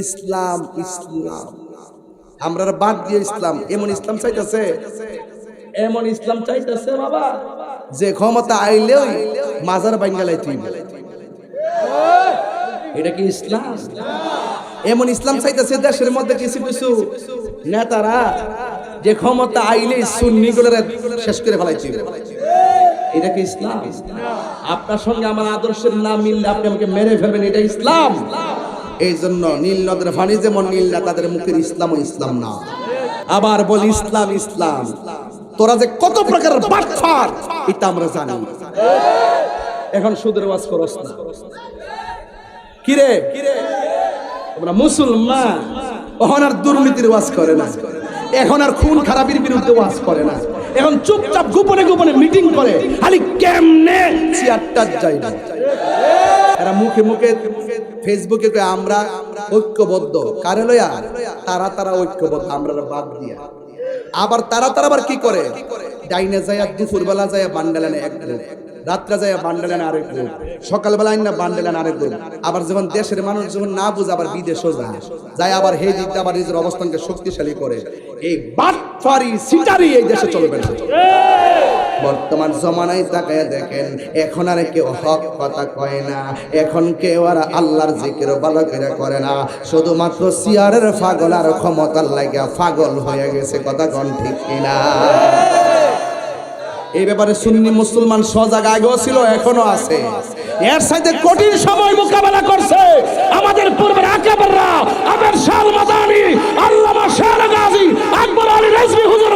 ইসলাম ইসলাম। আমরা বাদ দিয়ে ইসলাম। এমন ইসলাম চাইতেছে? এমন ইসলাম চাইতেছে বাবা, যে ক্ষমতা আইলেও মাজার বাঙ্গালাই তুই এটা কি ইসলাম? এমন ইসলাম চাইতেছে দেশের মধ্যে কিছু কিছু নেতারা যে ক্ষমতা আইলে সুন্নি শেষ করে ফেলাইছে এটা কি ইসলাম? আপনার সঙ্গে আমার আদর্শের নাম মিললে আপনি আমাকে মেরে ফেলবেন, এটা ইসলাম? এই জন্য নীল নদের ফানি যেমন নীল না, তাদের মুখের ইসলাম ইসলাম না। আবার বলি, ইসলাম ইসলাম। তোরা যে কত প্রকারের বাটফার, এটা আমরা জানি। এখন সুদের ওয়াজ করস না। কিরে? তোমরা মুসলমান, এখন আর দুর্নীতির ওয়াজ করে না। এখন আর খুন খারাপির বিরুদ্ধে ওয়াজ করে না। এখন চুপচাপ গোপনে গোপনে মিটিং করে, খালি কেমনে চেয়ারটা যায় না। এরা মুখে মুখে ফেসবুকে আমরা ঐক্যবদ্ধ। কারে লয়া তারা তারা ঐক্যবদ্ধ, আমরা বাদ দিয়া। আবার তারা তারা আবার কি করে? ডাইনে যায় দুপুর বেলা যায় বান্ডালানে এক রাত্রে যায় বান্ডালানে আরেক গ্রুপ, সকালবেলা না বান্ডালানে আরেক গ্রুপ। আবার যখন দেশের মানুষ যখন না বুঝে, আবার বিদেশও যায়। যায় আবার হে দিকতে আবার নিজের অবস্থানকে শক্তিশালী করে। এই বাটফারি সিটারি এই দেশে চলবে না। বর্তমান জমানায় তাকায় দেখেন, এখন আর কেউ হক কথা কয় না। এখন কেউ আর আল্লাহর জিকির ভালো করে করে না। শুধুমাত্র সিয়ারের পাগল আর ক্ষমতার লাগে পাগল হয়ে গেছে, কথা কন ঠিক কিনা? এই ব্যাপারে সুন্নি মুসলমান সজাগ আগেও ছিল, এখনও আছে। এর সাথে কঠিন সময় মোকাবেলা করছে আমাদের পূর্বের আকাবররা, আবের শাহ মাদানি, আল্লামা শাহ গাজী, আকবর আলী রেজভি হুজুর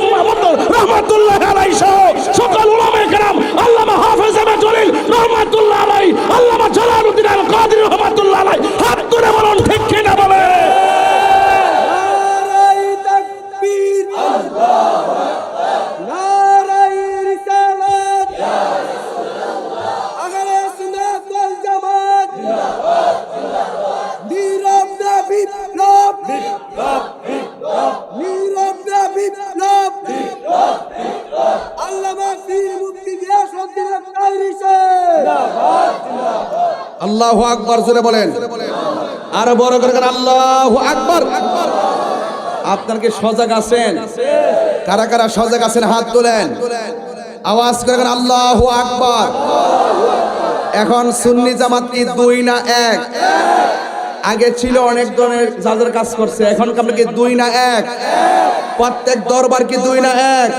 আল্লাহু আকবর, জোরে বলেন। আরও বড় করে আল্লাহ আকবর। আপনার কি সজাগ আছেন? কারা কারা সজাগ আছেন? হাত তোলেন। আওয়াজ করে আল্লাহ আকবর। এখন সুন্নি জামাতি দুই না এক? আগে ছিল অনেক ধরনের যাদের কাজ করছে, এখন কি দুই না এক? প্রত্যেক দরবার কি দুই না এক?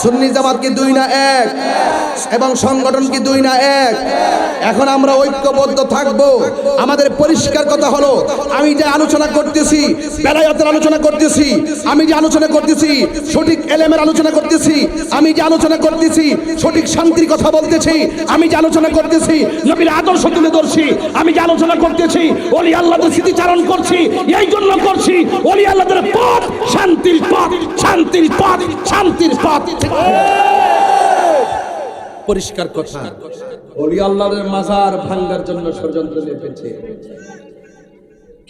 সুন্নি জামাত কি দুই না এক? এবং সংগঠন কি দুই না এক? এখন আমরা ঐক্যবদ্ধ থাকব। আমাদের পরিষ্কার কথা হলো, আমি যে আলোচনা করতেছি, বেলায়াতের আলোচনা করতেছি, আমি যে আলোচনা করতেছি, সঠিক এলেমের আলোচনা করতেছি, আমি যে আলোচনা করতেছি, সঠিক শান্তির কথা বলতেছি, আমি যে আলোচনা করতেছি, নবীর আদর্শ তুলে ধরছি, আমি যে আলোচনা করতেছি ওলি আল্লাহদের স্মৃতিচারণ করছি, এই জন্য করছি। ওলি আল্লাহদের পথ, শান্তির পথ শান্তির পথ শান্তির পথ। পরিষ্কার কথা। ওলি আল্লাহর মাজার ভাঙ্গার জন্য ষড়যন্ত্র নেপেছে।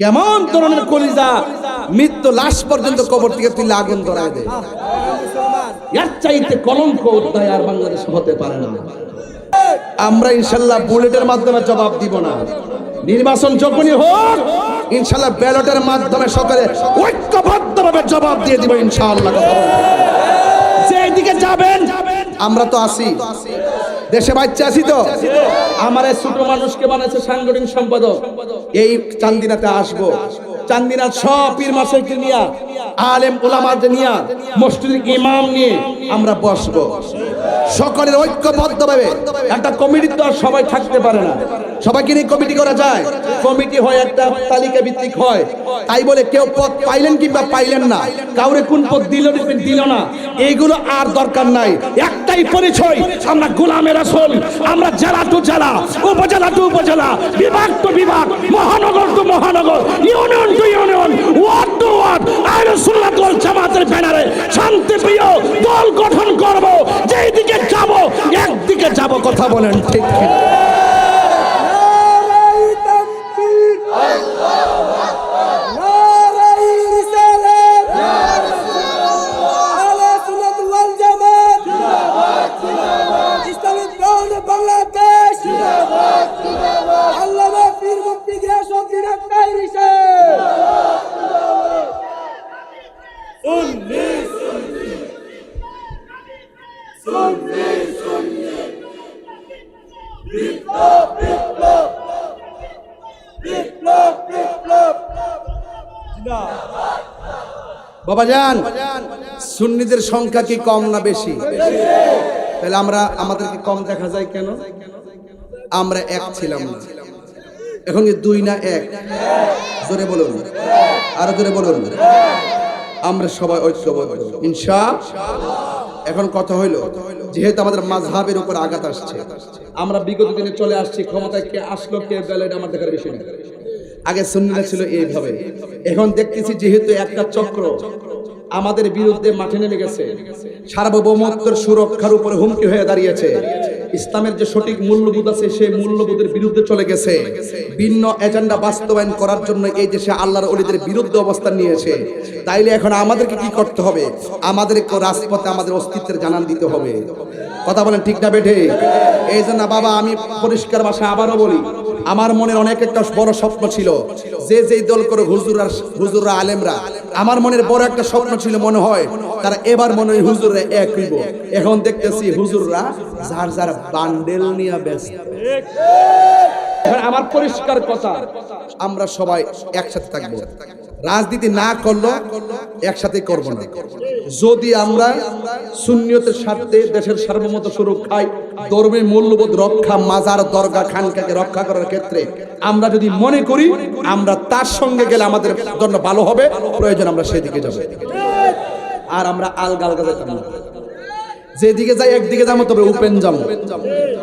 কেমন ধরনের কলিজা মৃত্যু লাশ পর্যন্ত কবর থেকে তুলে আগুন ধরায় দেয়। এর চাইতে কলঙ্ক অধ্যায় আর বাংলাদেশ হতে পারে না। আমরা ইনশাল্লাহ বুলেটের মাধ্যমে জবাব দিব না। নির্বাচন যখনই হোক, ইনশাল্লাহ ব্যালটের মাধ্যমে সকালে ঐক্যবদ্ধভাবে জবাব দিয়ে দিব ইনশাআল্লাহ যে দিকে যাবেন, আমরা তো আসি দেশে বাচ্চা আছি তো। আমার এই ছোট মানুষকে বানাইছে সাংগঠনিক সম্পাদক। এই চান্দিনাতে আসব। চান্দিনা সব পীর মাসেকে নিয়ে, আলেম ওলামাকে নিয়ে, মসজিদের ইমাম নিয়ে আমরা বসবো। সকলের ঐক্যবদ্ধ ভাবে একটা কমিটি তো আর সবাই থাকতে পারে না। সবাইকে নিয়ে কমিটি করা যায়। কমিটি হয় একটা তালিকা ভিত্তিক হয়। তাই বলে কেউ পদ পাইলেন কিংবা পাইলেন না। কাউরে কোন পদ দিল দিল না। এইগুলো আর দরকার নাই। একটাই পরিচয়, আমরা গোলামের আসল। আমরা জেলা টু জেলা, উপজেলা টু উপজেলা, বিভাগ টু বিভাগ, মহানগর টু মহানগর, union to union, ward to ward আইন সুন্নাত ওয়াল জামাতের ব্যানারে শান্তিপ্রিয় দল গঠন করব। যেই দিকে যাব, একদিকে যাব, কথা বলেন ঠিক ঠিক বিপ্লব বাবা যান সুন্নিদের সংখ্যা কি কম না বেশি? তাহলে আমরা আমাদেরকে কম দেখা যায় কেন? আমরা এক ছিলাম না। এখন দুই না এক? জোরে বলুন। আরও জোরে বলুন। আমরা সবাই ঐক্যবদ্ধ। ইনশা এখন কথা হইল, যেহেতু আমাদের মাঝহাবের উপর আঘাত আসছে, আমরা বিগত দিনে চলে আসছি, ক্ষমতায় কে আসলো, কে গেল, এটা আমার দেখার বিষয় না। আগে সুন্নিরা ছিল এইভাবে। এখন দেখতেছি যেহেতু একটা চক্র, আমাদের বিরুদ্ধে মাঠে নেমে গেছে, সার্বভৌমত্বের সুরক্ষার উপর হুমকি হয়ে দাঁড়িয়েছে। ইসলামের যে সঠিক মূল্যবোধ আছে, সেই মূল্যবোধের বিরুদ্ধে চলে গেছে। ভিন্ন এজেন্ডা বাস্তবায়ন করার জন্য এই দেশে আল্লাহর অলিদের বিরুদ্ধে অবস্থান নিয়েছে। তাইলে এখন আমাদেরকে কি করতে হবে? আমাদেরকে রাজপথে আমাদের অস্তিত্বের জানান দিতে হবে। কথা বলেন ঠিক না বেঠে? এই জন্য বাবা, আমি পরিষ্কার ভাষায় আবারও বলি আমার মনের অনেক একটা বড় স্বপ্ন ছিল। যে যে দল করে হুজুরা হুজুররা আলেমরা আমার মনের বড় একটা স্বপ্ন ছিল মনে হয় তারা এবার মনে হয় হুজুররা এক হইব। এখন দেখতেছি হুজুররা যার যার বান্ডেল নিয়ে ব্যস্ত। আমার পরিষ্কার কথা। আমরা সবাই একসাথে থাকব। রাজনীতি না করল একসাথে করব না। যদি আমরা শূন্যতের স্বার্থে দেশের সার্বভৌমত সুরক্ষায় ধর্মের মূল্যবোধ রক্ষা, মাজার, দরগা, খানকাকে রক্ষা করার ক্ষেত্রে আমরা যদি মনে করি, আমরা তার সঙ্গে গেলে আমাদের জন্য ভালো হবে, প্রয়োজন আমরা সেদিকে যাব। আর আমরা আলগা আলগা না। যেদিকে যাই, একদিকে যাব, তবে উপেন যাব।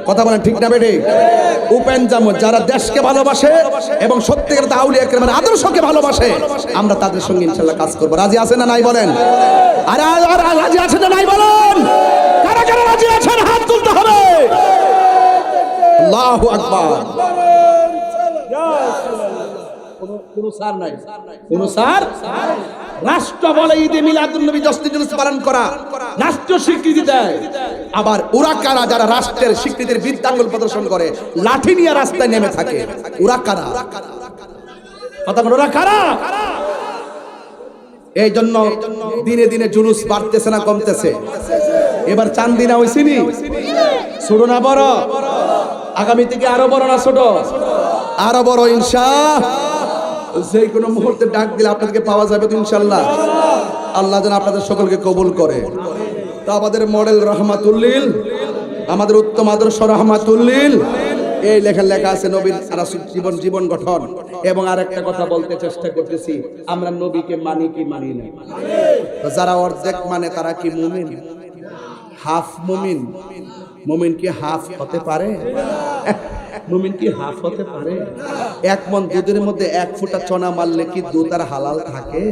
কথা বলেন ঠিক না বেটে উপেন যাব। যারা দেশকে ভালোবাসে এবং সত্যিকার আউলিয়া মানে আদর্শকে ভালোবাসে, আমরা তাদের সঙ্গে ইনশাল্লাহ কাজ করব। রাজি আছে না নাই বলেন? আরে রাজি আছে না নাই বলেন? কারা কারা রাজি আছেন? হাত তুলতে হবে। আল্লাহু আকবার। কোনো- সার নাই। কোনো সার? রাষ্ট্র বলে ঈদে মিলাদুল নবী দশটি জুলুস পালন করা। রাষ্ট্র স্বীকৃতি দেয়। আবার ওরা কারা যারা রাষ্ট্রের স্বীকৃতির বৃদ্ধাঙ্গুল প্রদর্শন করে, লাঠি নিয়ে রাস্তায় নেমে থাকে। ওরা কারা কথা ওরা কারা এই জন্য দিনে দিনে জুলুস বাড়তেছে না, কমতেছে। এবার চান্দিনা হইছিনি ছোট না বড়? আগামী থেকে আরও বড় না ছোট? আরও বড়, ইনশা। যে কোনো মুহূর্তে ডাক দিলে আপনাদেরকে পাওয়া যাবে তো ইনশাল্লাহ। আল্লাহ যেন আপনাদের সকলকে কবুল করে। তো আমাদের মডেল রহমাতুল্লিল, আমাদের উত্তম আদর্শ রহমাতুল্লিল, এই লেখা লেখা আছে নবীর জীবন জীবন গঠন। এবং আরেকটা কথা বলতে চেষ্টা করতেছি, আমরা নবীকে মানি কি মানি না। যারা অর্ধেক মানে তারা কি মুমিন? হাফ মুমিন। মুমিন কি হাফ হতে পারে? মুমিন কি হাফ হতে পারে? এক মন দুধের মধ্যে এক ফুটা চনা মারলে কি দুধ আর হালাল থাকে?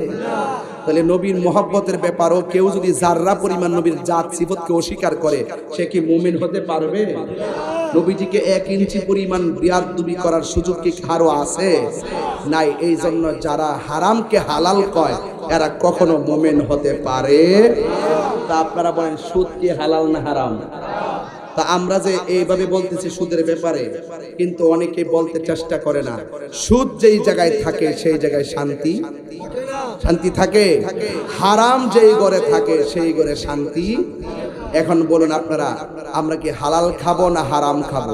তাহলে নবীর মহব্বতের ব্যাপারও কেউ যদি জাররা পরিমাণ নবীর জাত সিফতকে অস্বীকার করে, সে কি মুমিন হতে পারবে? নবীজিকে এক ইঞ্চি পরিমাণ বিয়ারদুবি করার সুযোগ কি কারও আছে? নাই, এই জন্য যারা হারামকে হালাল কয়, এরা কখনো মুমিন হতে পারে? তা আপনারা বলেন, সুদ কি হালাল না হারাম? তা আমরা যে এইভাবে বলতেছি সুদের ব্যাপারে, কিন্তু অনেকে বলতে চেষ্টা করে না। সুদ যেই জায়গায় থাকে, সেই জায়গায় শান্তি। শান্তি থাকে। হারাম যেই ঘরে থাকে, সেই ঘরে শান্তি। এখন বলুন আপনারা, আমরা কি হালাল খাব না হারাম খাব?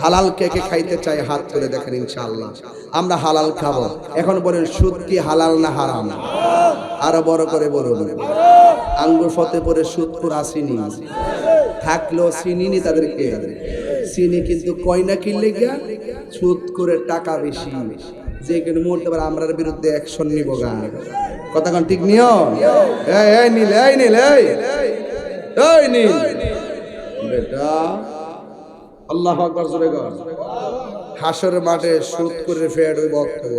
হালাল কে কে খাইতে চাই হাত তুলে দেখেন ইনশাআল্লাহ। আমরা হালাল খাব। এখন বলেন, সুদ কি হালাল না হারাম? আরও বড় করে বলুন। আঙ্গুর ফতে পরে সুদ পুর আসিনি? থাকলেও চিনিনি তাদেরকে। চিনি কিন্তু কয়না কিনলে গিয়া সুদ করে টাকা বেশি। যে কোনো মুহূর্তে আবার আমরার বিরুদ্ধে অ্যাকশন নিব গা। কথা কোন ঠিক নিও? এই এই নীল এই নীল, এই। এই নীল। বেটা, আল্লাহ আকবার জোরে কর। হাসর মাঠে সুদ করে ফেড ওই বক্তব্য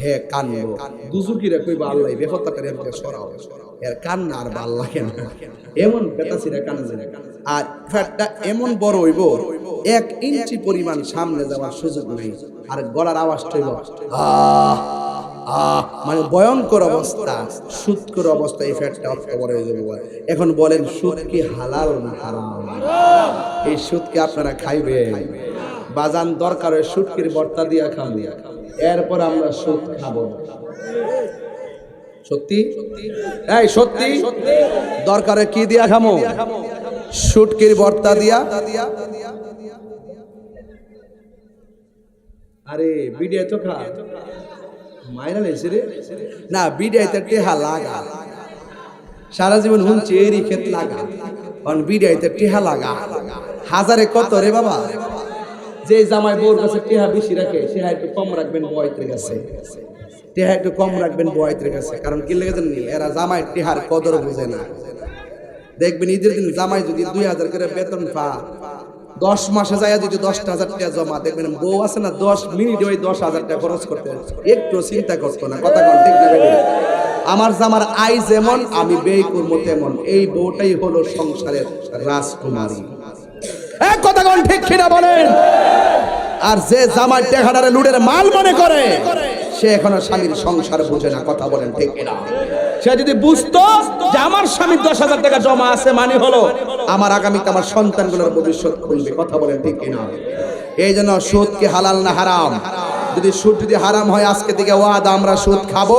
হে দুজুকিরা কইবা, আল্লাহ বেহত্যাকারী আমাকে সরাও। এর কান্না আর ভালো লাগে না। এমন বেতাসিরা কান্দে আর ফ্যাটটা এমন বড় হইব, এক ইঞ্চি পরিমাণ সামনে যাওয়ার সুযোগ নেই। আর গলার আওয়াজটা হইব মানে ভয়ঙ্কর অবস্থা সুদকর অবস্থা এই ফ্যাটটা অক্টোবর হয়ে যাবে এখন বলেন, সুদ কি হালাল না হারাম? এই সুদকে আপনারা খাইবেন? বাজান দরকার হয় সুদকির বর্তা দিয়া খান। এরপর আমরা সুদ খাব। সত্যি? এই, সত্যি? দরকারে কি দিয়া খামো? সুটকির বর্তা দিয়া? আরে বিডিয়া তো খা। মাইরা লেছে রে। না বিডিয়াতে টেহা লাগা। সারা জীবন এরই ক্ষেত লাগা। কারণ বিডিয়াতে টেহা লাগা। হাজারে কত রে বাবা? যে জামাই বোর কাছে টেহা বেশি রাখে সে একটু কম রাখবেন বয়তের কাছে। টেহা একটু কম রাখবেন বয়তের কাছে, কারণ কি লেগে জানেন এরা জামাই টেহার কদর বুঝে না। দেখবেন ঈদের দিন জামাই যদি দুই হাজার করে বেতন পা দশ মাসে যায় যদি দশটা হাজার টাকা জমা, দেখবেন বউ আছে না, দশ মিনিট ওই দশ হাজার টাকা খরচ করতে একটু চিন্তা করতো না, কথা কন, ঠিক না আমার জামার আই যেমন, আমি ব্যয় করব তেমন। এই বউটাই হলো সংসারের রাজকুমারী। এক কথা কন, ঠিক কিনা বলেন? আর যে জামার টেকাটারে লুডের মাল মনে করে, সে এখনও স্বামীর সংসার বোঝে না, কথা বলেন ঠিক না সে যদি বুঝতো যে আমার স্বামীর দশ হাজার টাকা জমা আছে মানে হলো আমার আগামীতে আমার সন্তানগুলোর ভবিষ্যৎ খুলবে, কথা বলেন ঠিক কিনা? এই জন্য সুদ কি হালাল না হারাম? যদি সুদ যদি হারাম হয়, আজকে থেকে ওয়াদা আমরা সুদ খাব।